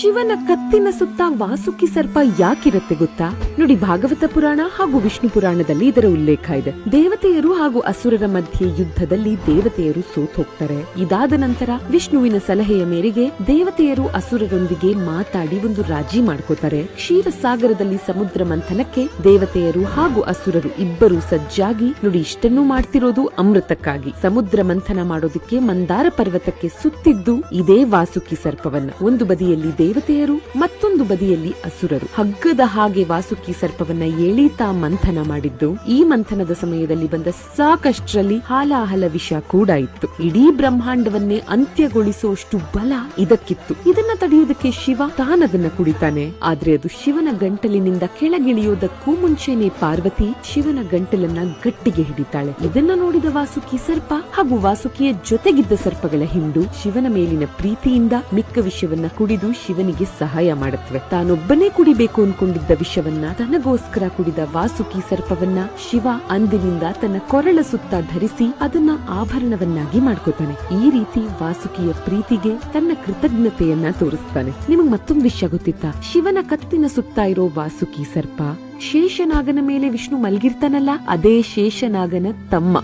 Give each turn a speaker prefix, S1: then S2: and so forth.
S1: ಶಿವನ ಕತ್ತಿನ ಸುತ್ತ ವಾಸುಕಿ ಸರ್ಪ ಯಾಕಿರತ್ತೆ ಗೊತ್ತಾ? ನೋಡಿ, ಭಾಗವತ ಪುರಾಣ ಹಾಗೂ ವಿಷ್ಣು ಪುರಾಣದಲ್ಲಿ ಇದರ ಉಲ್ಲೇಖ ಇದೆ. ದೇವತೆಯರು ಹಾಗೂ ಅಸುರರ ಮಧ್ಯೆ ಯುದ್ಧದಲ್ಲಿ ದೇವತೆಯರು ಸೋತೋಗ್ತಾರೆ ಇದಾದ ನಂತರ ವಿಷ್ಣುವಿನ ಸಲಹೆಯ ಮೇರೆಗೆ ದೇವತೆಯರು ಅಸುರರೊಂದಿಗೆ ಮಾತಾಡಿ ಒಂದು ರಾಜಿ ಮಾಡ್ಕೋತಾರೆ. ಕ್ಷೀರಸಾಗರದಲ್ಲಿ ಸಮುದ್ರ ಮಂಥನಕ್ಕೆ ದೇವತೆಯರು ಹಾಗೂ ಅಸುರರು ಇಬ್ಬರು ಸಜ್ಜಾಗಿ, ನೋಡಿ, ಇಷ್ಟನ್ನು ಮಾಡ್ತಿರೋದು ಅಮೃತಕ್ಕಾಗಿ. ಸಮುದ್ರ ಮಂಥನ ಮಾಡೋದಕ್ಕೆ ಮಂದಾರ ಪರ್ವತಕ್ಕೆ ಸುತ್ತಿದ್ದು ಇದೇ ವಾಸುಕಿ ಸರ್ಪವನ್ನ. ಒಂದು ಬದಿಯಲ್ಲಿ ದೇವತೆಯರು ಮತ್ತೊಂದು ಬದಿಯಲ್ಲಿ ಅಸುರರು. ಹಗ್ಗದ ಹಾಗೆ ವಾಸುಕಿ ಸರ್ಪವನ್ನ ಏಳೀತಾ ಮಂಥನ ಮಾಡಿದ್ದು, ಈ ಮಂಥನದ ಸಮಯದಲ್ಲಿ ಬಂದ ಸಾಕಷ್ಟರಲ್ಲಿ ಹಾಲಾಹಲ ವಿಷ ಕೂಡ ಇತ್ತು. ಇಡೀ ಬ್ರಹ್ಮಾಂಡವನ್ನೇ ಅಂತ್ಯಗೊಳಿಸುವಷ್ಟು ಬಲ ಇದಕ್ಕಿತ್ತು. ಇದನ್ನ ತಡೆಯುವುದಕ್ಕೆ ಶಿವ ತಾನದನ್ನ ಕುಡಿತಾನೆ. ಆದ್ರೆ ಅದು ಶಿವನ ಗಂಟಲಿನಿಂದ ಕೆಳಗಿಳಿಯೋದಕ್ಕೂ ಮುಂಚೆನೆ ಪಾರ್ವತಿ ಶಿವನ ಗಂಟಲನ್ನ ಗಟ್ಟಿಗೆ ಹಿಡಿತಾಳೆ. ಇದನ್ನ ನೋಡಿದ ವಾಸುಕಿ ಸರ್ಪ ಹಾಗೂ ವಾಸುಕಿಯ ಜೊತೆಗಿದ್ದ ಸರ್ಪಗಳ ಹಿಂಡು ಶಿವನ ಮೇಲಿನ ಪ್ರೀತಿಯಿಂದ ಮಿಕ್ಕ ವಿಷಯವನ್ನ ಕುಡಿದು ಶಿವನಿಗೆ ಸಹಾಯ ಮಾಡುತ್ತವೆ. ತಾನೊಬ್ಬನೇ ಕುಡಿಬೇಕು ಅನ್ಕೊಂಡಿದ್ದ ವಿಷವನ್ನ, ತನಗೋಸ್ಕರ ಕುಡಿದ ವಾಸುಕಿ ಸರ್ಪವನ್ನ ಶಿವ ಅಂದಿನಿಂದ ತನ್ನ ಕೊರಳ ಸುತ್ತ ಧರಿಸಿ ಅದನ್ನ ಆಭರಣವನ್ನಾಗಿ ಮಾಡ್ಕೋತಾನೆ. ಈ ರೀತಿ ವಾಸುಕಿಯ ಪ್ರೀತಿಗೆ ತನ್ನ ಕೃತಜ್ಞತೆಯನ್ನ ತೋರಿಸ್ತಾನೆ. ನಿಮಗೆ ಮತ್ತೊಂದು ವಿಷಯ ಗೊತ್ತಿತ್ತಾ? ಶಿವನ ಕತ್ತಿನ ಸುತ್ತ ಇರೋ ವಾಸುಕಿ ಸರ್ಪ ಶೇಷನಾಗನ ಮೇಲೆ ವಿಷ್ಣು ಮಲ್ಗಿರ್ತಾನಲ್ಲ, ಅದೇ ಶೇಷನಾಗನ ತಮ್ಮ.